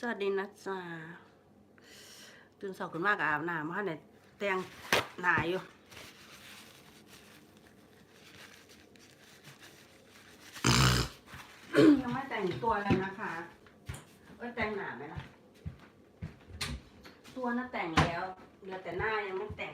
สวัสดีนะจ๊ะตื่นสาวขึ้นมากอาบน้ำมาเนี่ยแต่งหนาอยู่ยังไม่แต่งตัวเลยนะคะเอ้แต่งหนาไหมล่ะ ตัวน่าแต่งแล้วเหลือแต่หน้ายังไม่แต่ง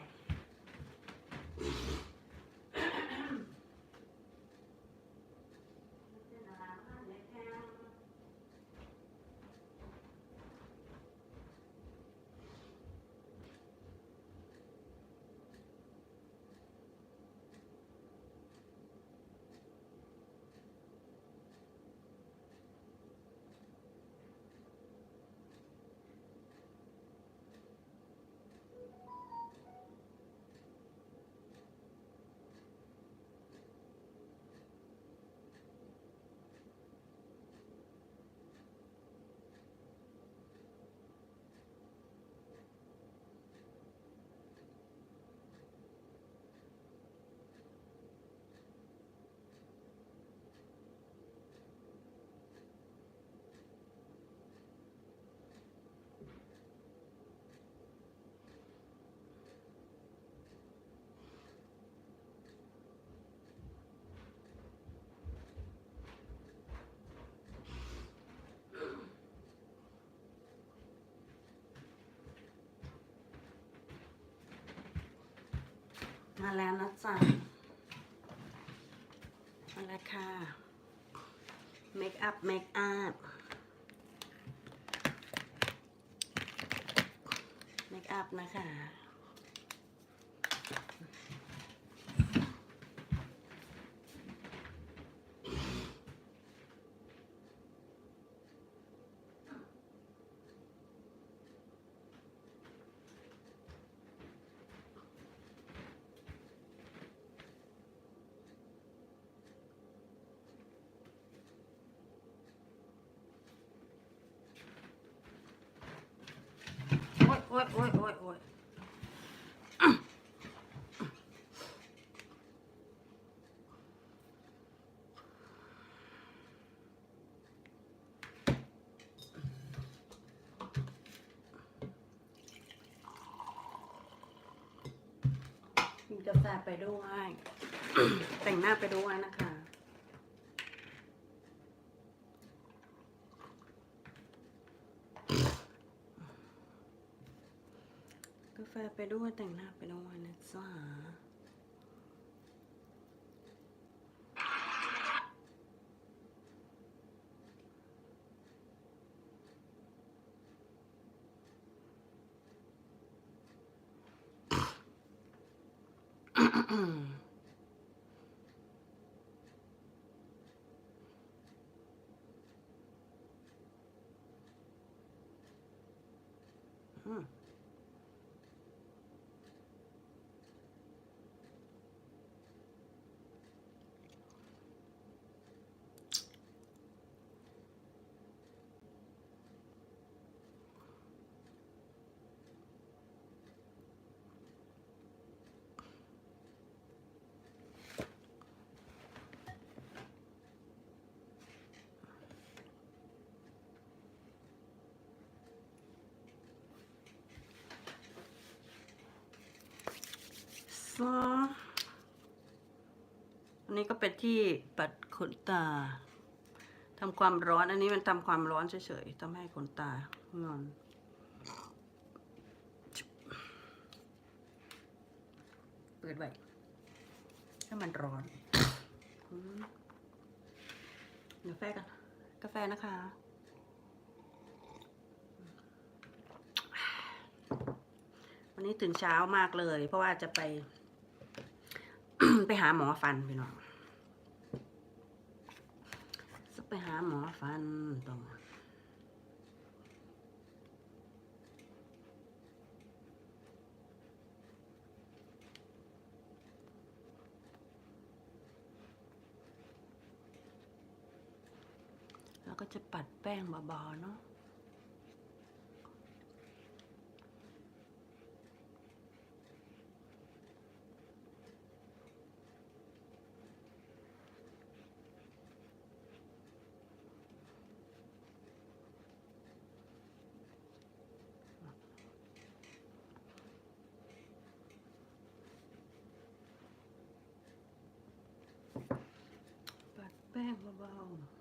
มาแล้วนะจ๊ะมาแล้วค่ะเมคอัพเมคอัพเมคอัพนะคะ โอ๊ยโอ๊ยโอ๊ยโอ๊ยโอ๊ยมีกาแฟไปด้วย แต่งหน้าไปด้วยนะคะ กาแฟ ไปด้วยแต่งหน้าไปด้วยนะจ๊ะอื อันนี้ก็เป็นที่ปัดขนตาทำความร้อน อันนี้มันทำความร้อนเฉยๆทำให้ขนตางอนเปิดไว้ให้มันร้อนกาแฟกัน กาแฟนะคะวันนี้ตื่นเช้ามากเลย เพราะว่าจะไป ไปหาหมอฟันพี่น้องไปหาหมอฟันตรงแล้วก็จะปัดแป้งเบาๆเนาะ แป้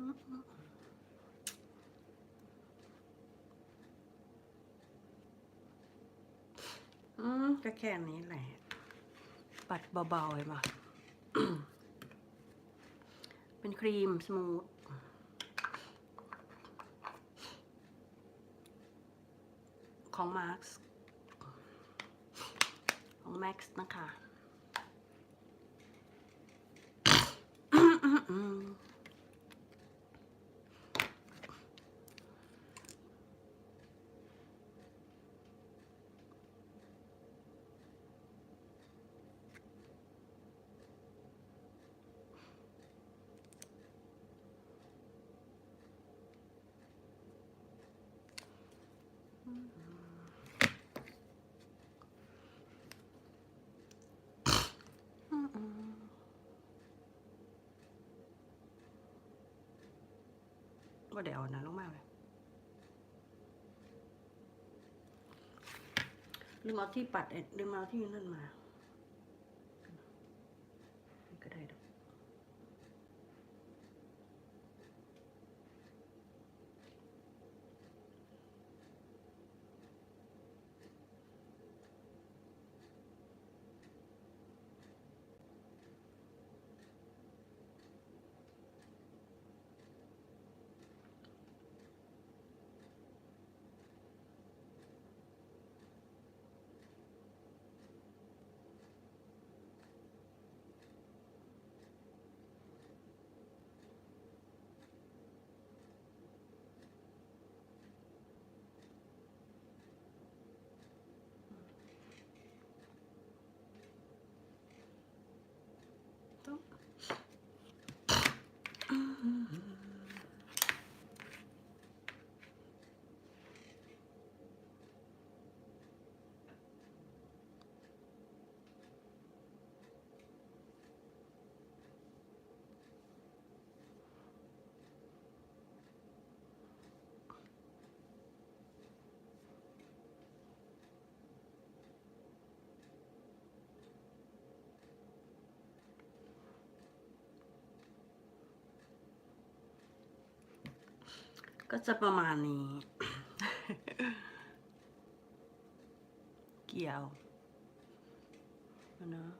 อืมก็แค่นี้แหละ ปัดเบาๆเลยมาเป็นครีม สมูทของ Marks ของ Max นะคะ ว่าเดี๋ยวเอานะลงมาเลยลืมเอาที่ปัดเอ็ดลืมเอาที่นั่นมาก็ได้ดอก ก็จะประมาณนี้ เกี่ยวเนะ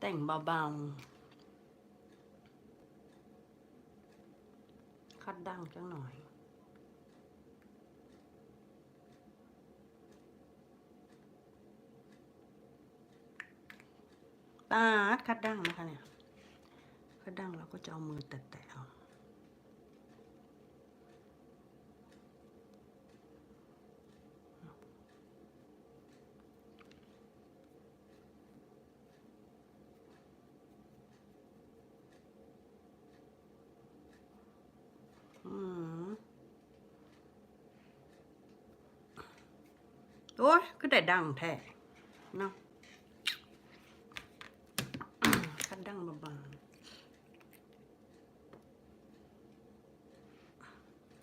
แต่งเบาๆ คัดดังจังหน่อยตาดคัดดังนะคะเนี่ยคัดดังเราก็จะเอามือแตะๆเอา อืมโอ้ยก็ ได้ดังแท้เนาะดั้งบางๆ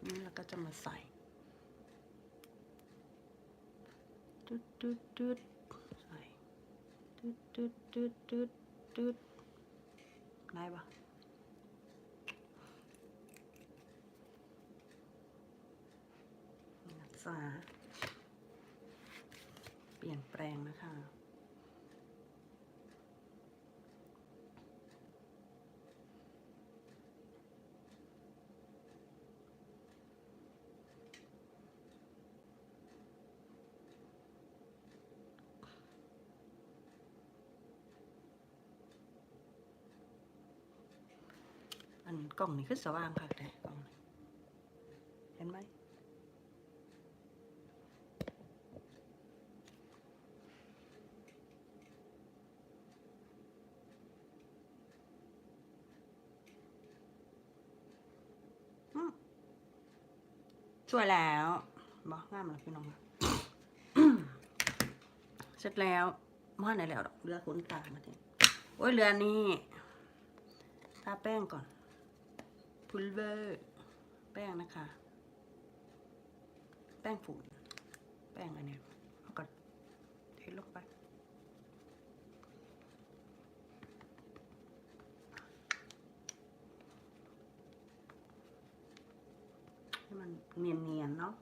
นี่เราก็จะมาใส่ตึ๊ดตึ๊ดตึ๊ดใส่ตึ๊ดตึ๊ดตึ๊ดตึ๊ดตึ๊ดได้ปะนักศึกษาเปลี่ยนแปลง นะคะ อันกล่องนี้คือสว่างค่ะแต่กล่องนี้เห็นไหมอืม ช่วยแล้วบอกง่ามแล้วพี่น้องเสร็จแล้วมาไหนแล้วดอกเรือขนตามาทีโอ้ยเรือนี้ทาแป้งก่อนพุลเวอร์แป้งนะคะ แป้งฝุ่นแป้งอันนี้เอาก่อนเทลงไป ให้มัน เนียนๆเนาะ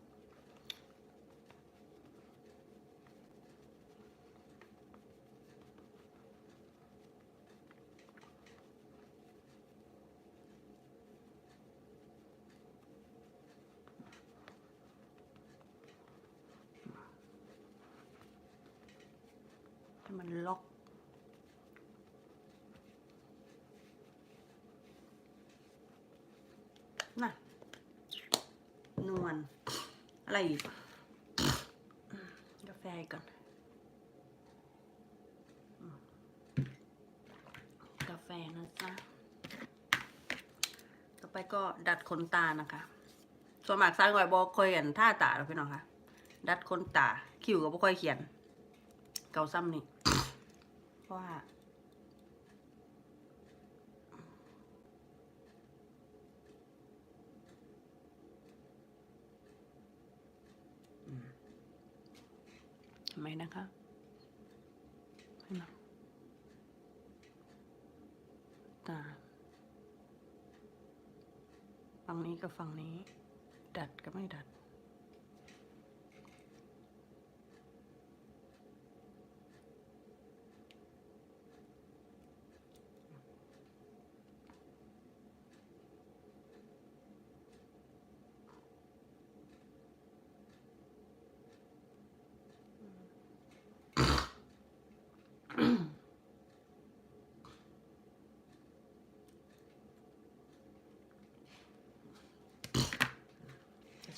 ให้มันล็อก น่ะ วล อะไรอีกกาแฟก่อน กาแฟนะจ๊ะ ต่อไปก็ดัดขนตานะคะ ส่วนมากสร้างไว้บอกเคยเห็นท่าตาแล้วพี่น้องค่ะ ดัดขนตา คิ้วก็บ่ค่อยเขียน เกาซ้ำนี่ เพราะว่า ทำไมนะคะตาฝั่งนี้กับฝั่งนี้ ดัดก็ไม่ดัด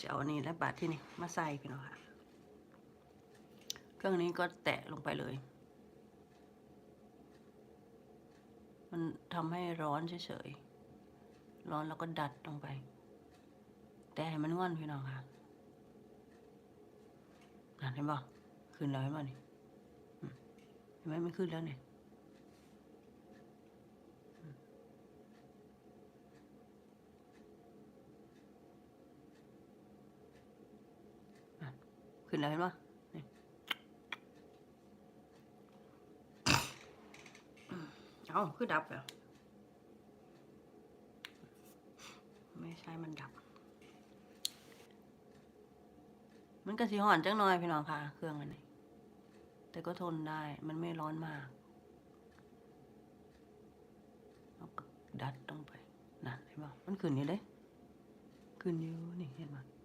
จะเอาอันนี้และบาทที่นี่มาใส่พี่น้องค่ะ เครื่องนี้ก็แตะลงไปเลย มันทำให้ร้อนเฉยๆ ร้อนแล้วก็ดัดลงไป แต่ให้มันง่อนพี่น้องค่ะนั่นเห็นป่ะขึ้นแล้วเห็นป่ะนี่เห็นไหมมันขึ้นแล้วเนี่ย ขึ้นแล้วเห็นปะเอาคือดับแล้ว ไม่ใช่มันดับ มันก็สีห่อนจังหน่อยพี่น้องค่ะ เครื่องอันนี้ แต่ก็ทนได้ มันไม่ร้อนมากแล้วก็ดัดลงไปนั่นเห็นปะมันขึ้นอยู่เลยขึ้นอยู่นี่เห็นปะ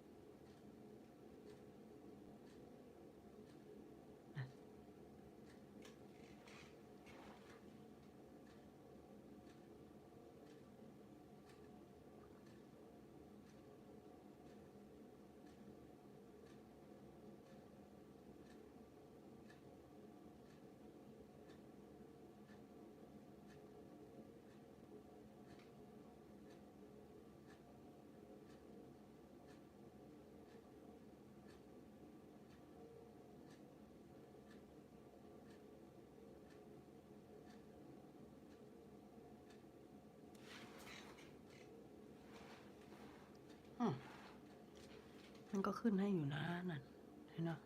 ก็ขึ้นให้อยู่นะนั่นเห็นเนาะ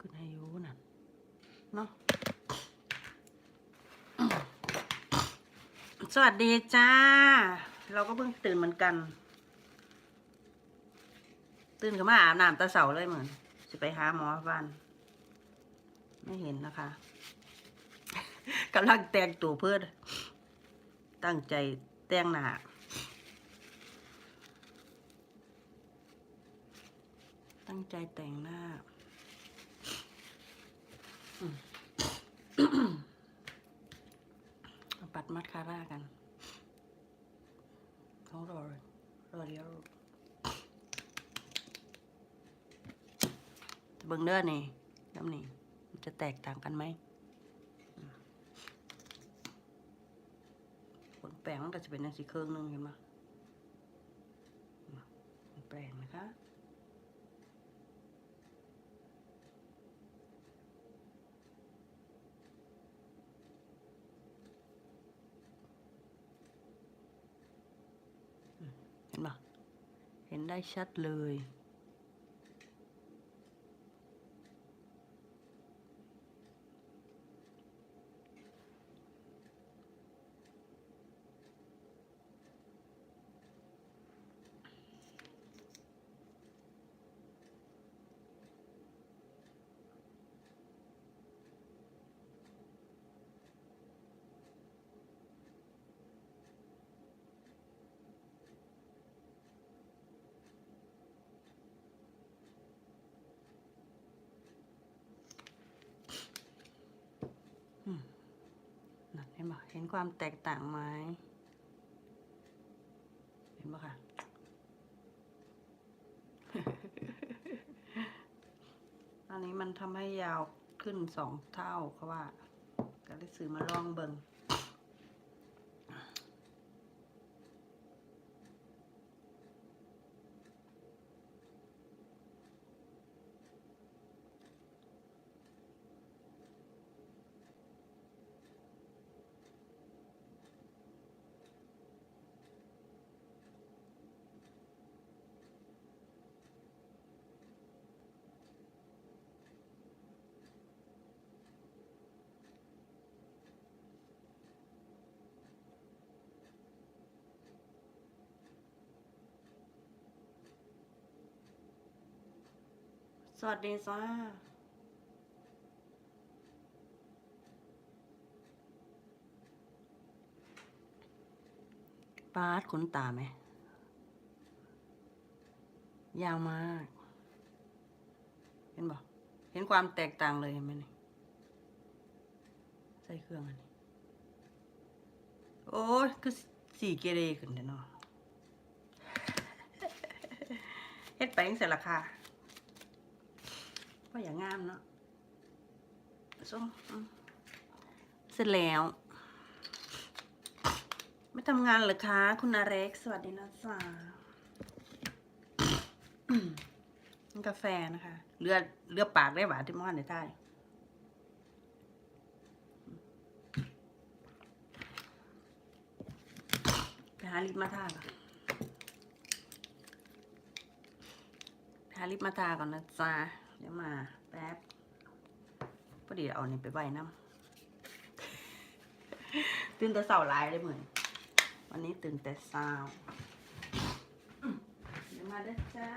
ขึ้นให้อยู่นั่นเนาะสวัสดีจ้า เราก็เพิ่งตื่นเหมือนกัน ตื่นขึ้นมาอาบน้ำตาเสาเลยเหมือนจะไปหาหมอฟัน ไม่เห็นนะคะกำลังแต่งตัวเพื่อตั้งใจแต่งหน้า ตั้ งใจแต่งหน้า ปัดมัดคาร่ากันต้องรอเลยรอเดียวเบิ่งเด้อนี่น้ำนี่มันจะแตกต่างกันไหมผลแปลงมันก็จะเป็นอย่างสีเครื่องหนึงเห็นไหมแปลงนะคะ เห็นปะเห็น ได้ชัดเลย นั่น เห็นปะเห็นความแตกต่างไหมเห็นปะคะอันนี้มันทำให้ยาวขึ้นสองเท่าเขาว่าก็ได้ซื้อมาลองเบิง สวัสดีจ้าปาดขนตาไหม ยาวมาก เห็นบ่เห็นความแตกต่างเลยเห็นไหมนี่ใส่เครื่องอันนี้ โอ้ยคือสีเกเรขึ้นเด้อนาะเฮ็ดไปจังเสร็จละค่ะ ก็อย่างงามเนาะส้มเสร็จแล้ว ไม่ทำงานเหรอคะ คุณอาเร็ก สวัสดีนะจ๊ะกาแฟนะคะ เลือดเลือดปากได้หวานที่มอนในใต้ไปหาลิปมาทาก่อนหาลิปมาทาก่อนนะจ๊ะ เดี๋ยวมาแป๊บพอดีเอานี่ไปไว้น้ำตื่นแต่เสาร์ไลายเลยเหมือนวันนี้ตื่นแต่เช้าอืมเดี๋ยวมาเด้อจ้า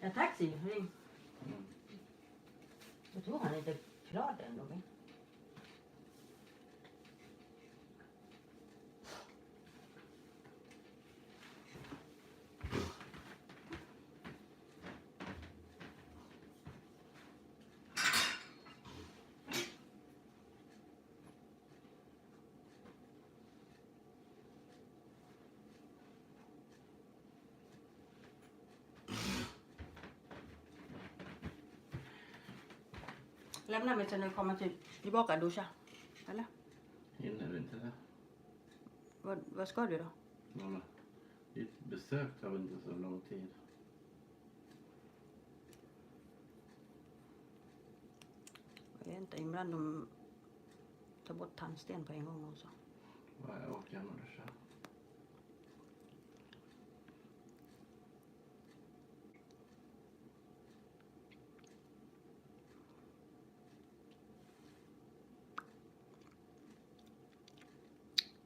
Ja, taxi, ring. Jag tror han är lite glad ändå. men- Lämna mig sen när du kommer till, tillbaka och duscha. Eller? Hinner inte det? Vad, vad ska du då? Mamma, ditt besök tar väl inte så lång tid? Inte, ibland de tar bort tandsten på en gång också. Ja, jag åker hem och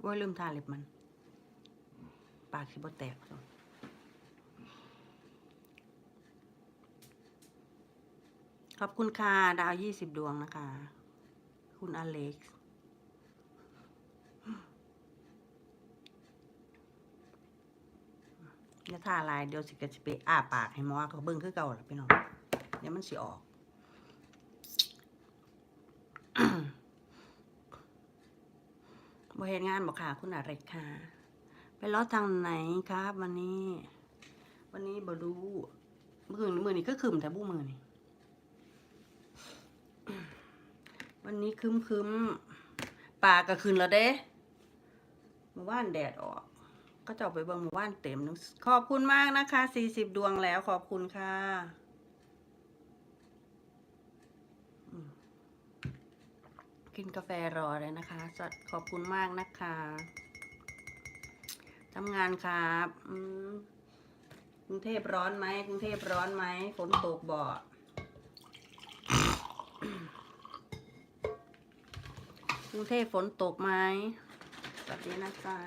ว่ลืมทาเล็บมัน ปากสิบ่แตกขอบคุณค่ะ ดาวยี่สิบดวงนะคะ คุณอเล็กซ์แล้วทาลายเดี๋ยวสิกะสิไปอ้าปากให้หมอเขาเบิ่งคือเก่าล่ะพี่น้องเดี๋ยวมันสิออก บ่เห็นงานบอกค่ะ คุณอะไรค่ะ ไปล้อทางไหนครับ วันนี้ วันนี้บ่รู้มือนมือนี้ก็คืมแต่บุ้มือนี่วันนี้คืมคืมๆปาก็คืนแล้วเด้เมื่อวานแดดออก ก็จะเอไปเบิ่งเมื่อวานเต็มนึงขอบคุณมากนะคะสี่สิบดวงแล้วขอบคุณค่ะอืม กินกาแฟรอเลยนะคะสขอบคุณมากนะคะทำงานครับกรุงเทพร้อนไหมกรุงเทพร้อนไหมฝนตกบ่กรุงเทพฝนตกไหมสวัสดีนะคะ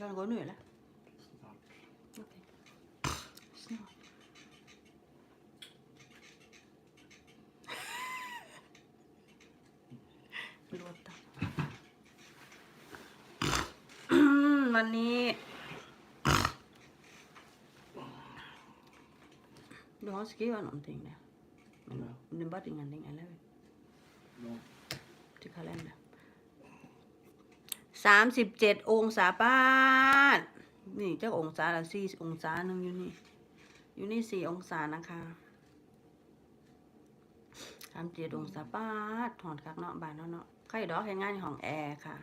Kan gå nu eller? Snart. Okej. Snart. Låta. วันนี้ Du har skrivit någonting där. Men Ja. det är bara ingenting, eller hur? Ja. till kalender สามสิบเจ็ดองศาป้านนี่เจ้าองศาละสี่องศาหนึ่งอยู่นี่ อยู่นี่สี่องศานะคะสามเจ็ดองศาป้าดถอนคักเนาะบานเนาะเนาะใครดอกเห็นงานในห้องแอร์ค่ะ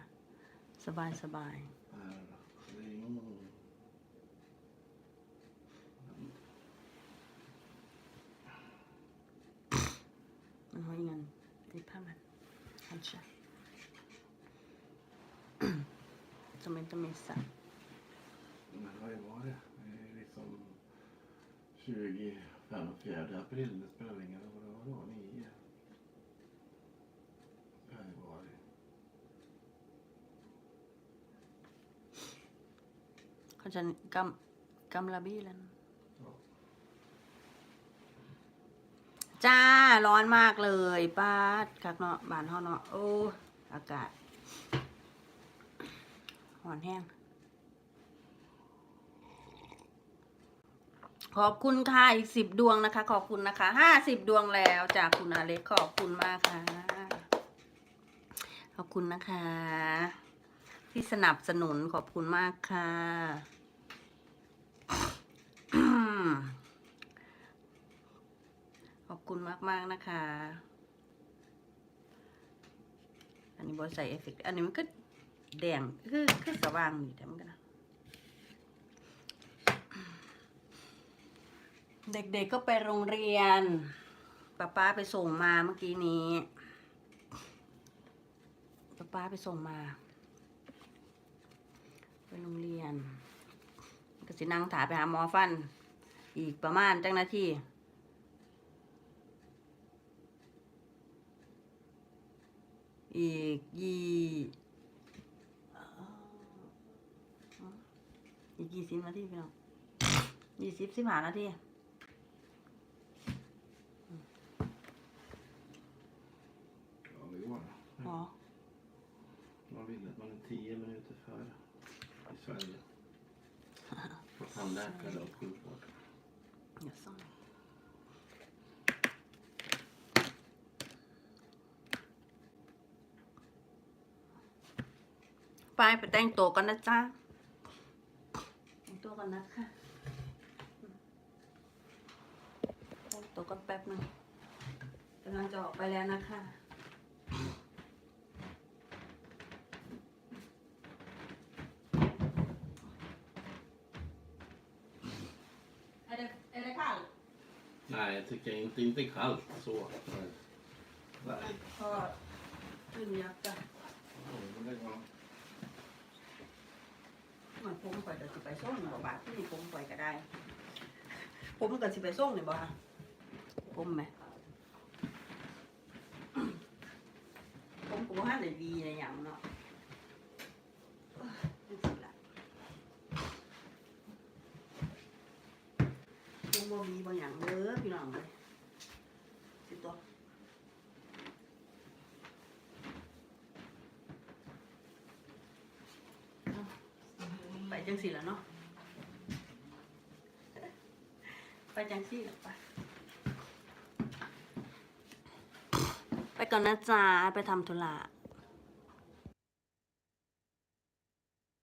สบายสบาย Här. Ring. มัน har ingen i pammen kanske som inte missar Men det har ju varit det är liksom 25, 4 april. Det spelar ingen roll vad det var då. 9. Det har ju varit. kanske den gam, gamla bilen จ้า ร้อนมากเลยป้าดคักเนาะ บ้านเฮาเนาะ โอ้ อากาศ หอนแห้ง ขอบคุณค่ะ อีกสิบดวงนะคะ ขอบคุณนะคะ ห้าสิบดวงแล้วจากคุณอาเล็กขอบคุณมากค่ะ ขอบคุณนะคะ ที่สนับสนุนขอบคุณมากค่ะขอบคุณมาก ๆ นะคะ อันนี้บอใส่เอฟเฟกต์อันนี้มันก็ แดงคือคือสว่างนี่แต่มันก็นะเด็กๆก็ไปโรงเรียนป้าป้าไปส่งมาเมื่อกี้นี้ป้าป้าไปส่งมา ไปโรงเรียนก็สินั่งถาไปหาหมอฟัน อีกประมาณจังนาทีอีกยี่ อีกยี่สิบนาทีพี่น้องยี่สิบสิบห้านาที Ja, det går. อ๋อ Man vill att man är tio minuter före i Sverige. För tandläkare och sjukvård. เดี๋ยวซ่อมไปไปแต่งตัวกันนะจ๊ะ อนนะคะตกกันแป๊บนึงกำลังจะออกไปแล้วนะคะเอเดเอเดคัล Nej, jag tycker inte, inte kallt så. Nej. ขอขึ้นยักษ์จ้ะ มันผมไปเดี๋ยวสิไปส่งบ่บาทที่นี่ผมไปก็ได้ ผมก็สิไปส่งนี่บ่ฮะผมไหมผมกูห้าได้ดีในอย่างเนาะเอ้ยจังสิละผมบ่มีบ่อย่างเด้อพี่น้องเลยสิตัว ไป จังสีแล้วเนาะไปจังสีแล้วไปไปก่อนนะจ๊ะไปทำธุระ